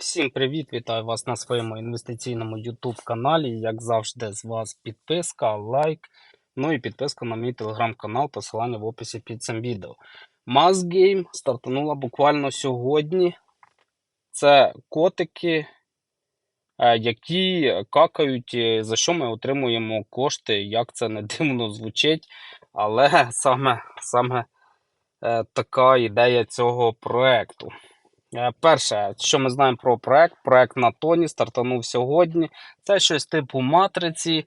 Всім привіт! Вітаю вас на своєму інвестиційному YouTube каналі. Як завжди, з вас підписка, лайк, ну і підписка на мій телеграм-канал, посилання в описі під цим відео. Mass Game стартанула буквально сьогодні. Це котики, е, які какають, е, за що ми отримуємо кошти, як це не дивно звучить, але саме, саме е, така ідея цього проекту. Е, Перше, що ми знаємо про проект, проект на тоні стартанув сьогодні. Це щось типу матриці,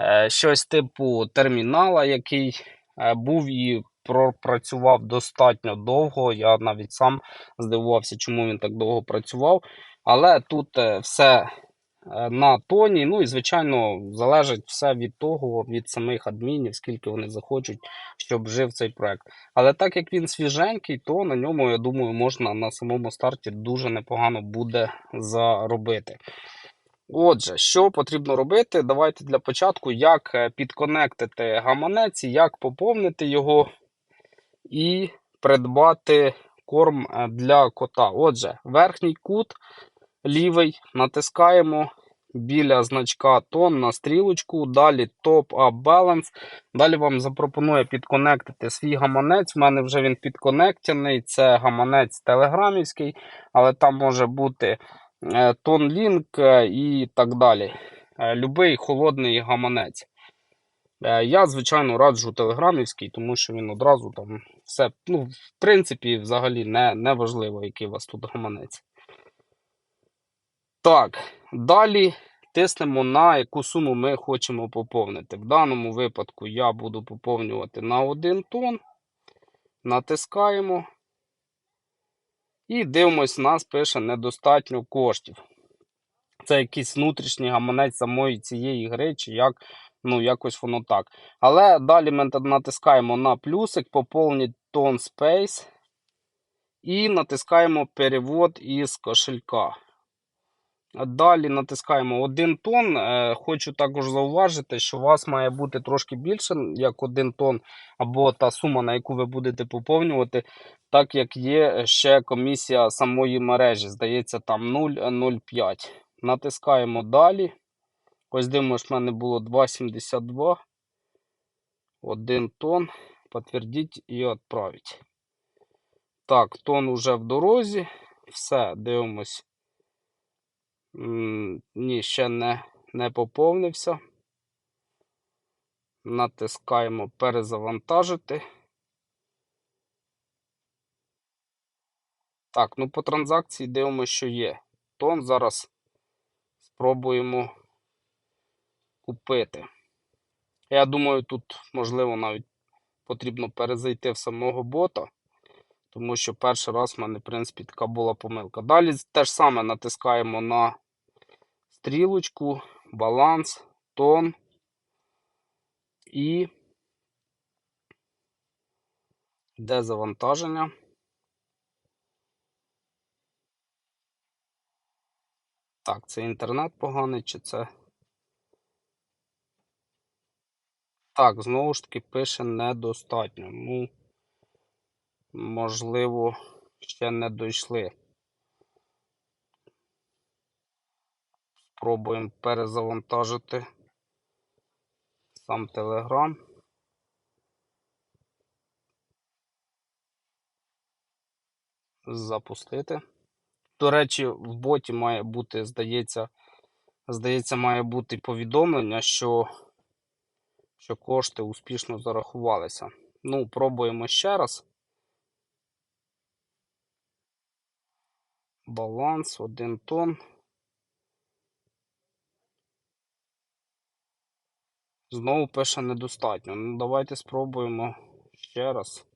е, щось типу термінала, який е, був і пропрацював достатньо довго. Я навіть сам здивувався, чому він так довго працював. Але тут все на тоні. Ну і, звичайно, залежить все від того, від самих адмінів, скільки вони захочуть, щоб жив цей проект. Але так як він свіженький, то на ньому, я думаю, можна на самому старті дуже непогано буде заробити. Отже, що потрібно робити? Давайте для початку, як е, підконектити гаманець, як поповнити його і придбати корм е, для кота. Отже, верхній кут лівий натискаємо біля значка тон на стрілочку, далі Top Up Balance. Далі вам запропонує підконектити свій гаманець. У мене вже він підконектений. Це гаманець телеграмівський, але там може бути е, тонлінк е, і так далі. Е, Любий холодний гаманець. Я, звичайно, раджу телеграмівський, тому що він одразу там все, ну, в принципі, взагалі не, не важливо, який у вас тут гаманець. Так, далі тиснемо на яку суму ми хочемо поповнити. В даному випадку я буду поповнювати на 1 тон. Натискаємо. І дивимось, нас пише недостатньо коштів. Це якийсь внутрішній гаманець самої цієї гри, чи як, ну, якось воно так. Але далі ми натискаємо на плюсик, поповніть тон Space. І натискаємо перевод із кошелька. Далі натискаємо 1 тонн. Е, Хочу також зауважити, що у вас має бути трошки більше, як 1 тонн, або та сума, на яку ви будете поповнювати, так як є ще комісія самої мережі. Здається, там 0,05. Натискаємо далі. Ось дивимося, в мене було 2,72. 1 тонн. Підтвердіть і відправіть. Так, тон уже в дорозі. Все, дивимось. Ні, ще не, не поповнився. Натискаємо перезавантажити. Так, ну по транзакції дивимося, що є. Тон зараз спробуємо купити. Я думаю, тут, можливо, навіть потрібно перезайти в самого бота. Тому що перший раз в мене, в принципі, така була помилка. Далі те ж саме натискаємо на стрілочку, баланс, тон і де завантаження. Так, це інтернет поганий, чи це. Так, знову ж таки пише недостатньо. Ну, можливо, ще не дійшли. Спробуємо перезавантажити сам Telegram. Запустити. До речі, в боті має бути, здається, здається, має бути повідомлення, що, що кошти успішно зарахувалися. Ну, пробуємо ще раз. Баланс 1 тонн. Знову пише недостатньо. Ну, давайте спробуємо ще раз.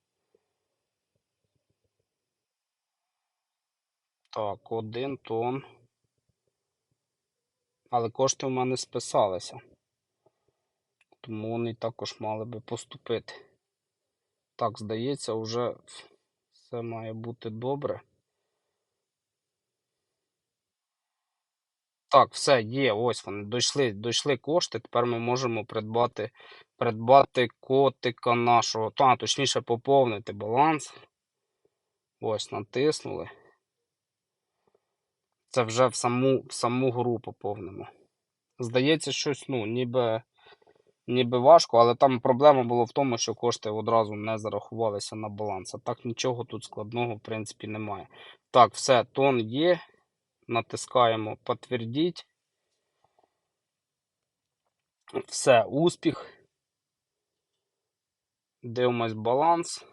Так, один тонн. Але кошти в мене списалися. Тому вони також мали би поступити. Так, здається, вже все має бути добре. Так, все, є, ось вони. Дійшли, дійшли кошти. Тепер ми можемо придбати, придбати котика нашого. Та, точніше, поповнити баланс. Ось, натиснули. Це вже в саму, в саму гру поповнимо. Здається, щось, ну, ніби, ніби важко, але там проблема була в тому, що кошти одразу не зарахувалися на баланс. А так нічого тут складного, в принципі, немає. Так, все, тон є. Натискаємо підтвердіть. Все, успіх. Дивимось баланс.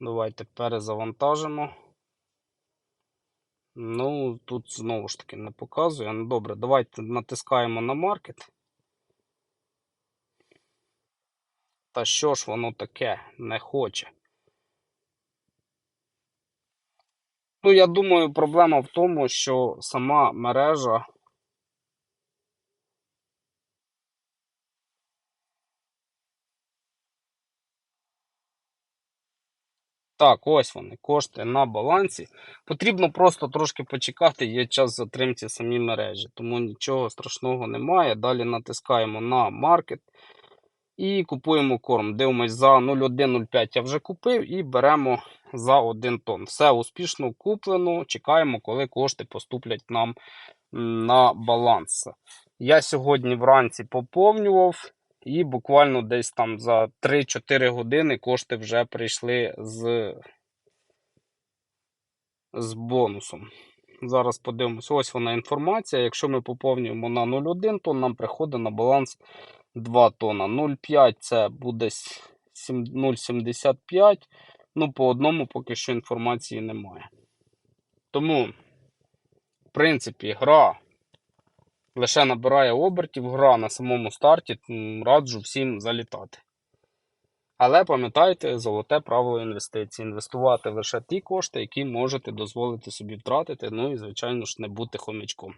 Давайте перезавантажимо. Ну, тут знову ж таки не показує. Ну, добре, давайте натискаємо на маркет. Та що ж воно таке не хоче? Ну, я думаю, проблема в тому, що сама мережа. Так, ось вони, кошти на балансі. Потрібно просто трошки почекати, є час затримці самій мережі, тому нічого страшного немає. Далі натискаємо на маркет і купуємо корм. Дивимось за 0,105 я вже купив і беремо за 1 тонн. Все успішно куплено. Чекаємо, коли кошти поступлять нам на баланс. Я сьогодні вранці поповнював. І буквально десь там за 3-4 години кошти вже прийшли з, з бонусом. Зараз подивимося, ось вона інформація. Якщо ми поповнюємо на 0,1 тонн, нам приходить на баланс 2 тонна. 0,5 це буде 0,75. Ну, по одному поки що інформації немає. Тому, в принципі, гра лише набирає обертів, гра на самому старті, раджу всім залітати. Але пам'ятайте, золоте правило інвестицій. Інвестувати лише ті кошти, які можете дозволити собі втратити, ну і, звичайно ж, не бути хомячком.